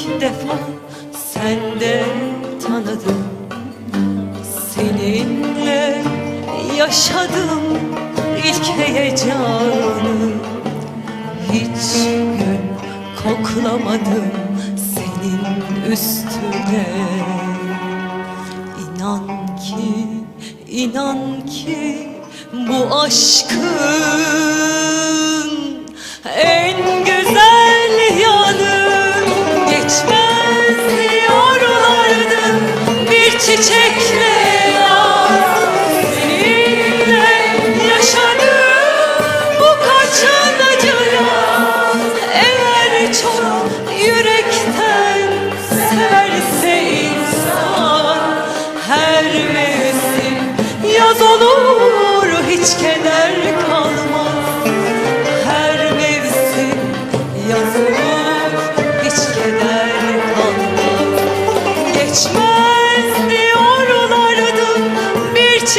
İlk defa sende tanıdım. Seninle yaşadım ilk heyecanı. Hiç gün koklamadım senin üstüne. İnan ki, inan ki bu aşkın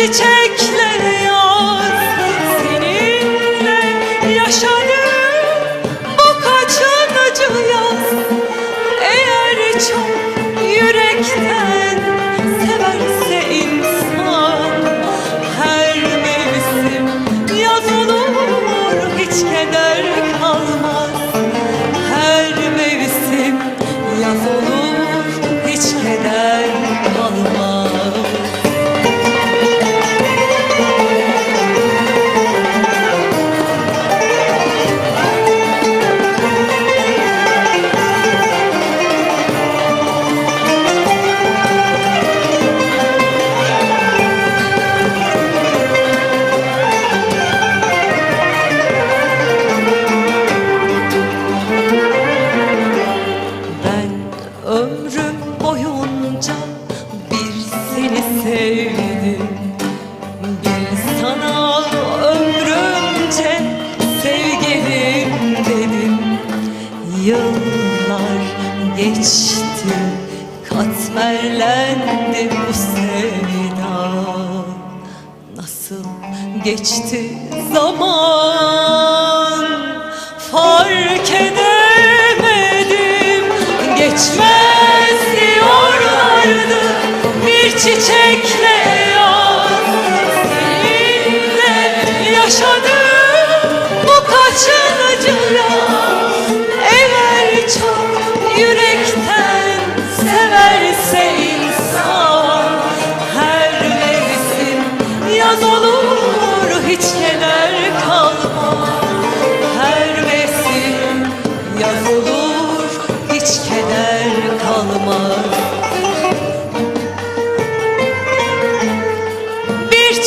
bir geçti katmerlendi bu sevda. Nasıl geçti zaman? Fark edemedim. Geçmez diyorlardı bir çiçekle yaz. Seninle yaşadım bu kaçıncı yaz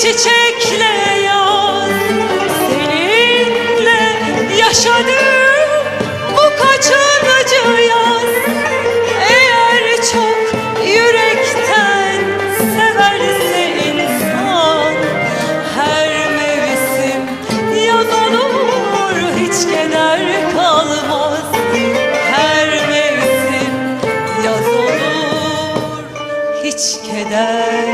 çiçekle yaz. Seninle yaşadım bu kaçıncı yaz. Eğer çok yürekten severse insan Her mevsim yaz olur hiç keder kalmaz. Her mevsim yaz olur hiç keder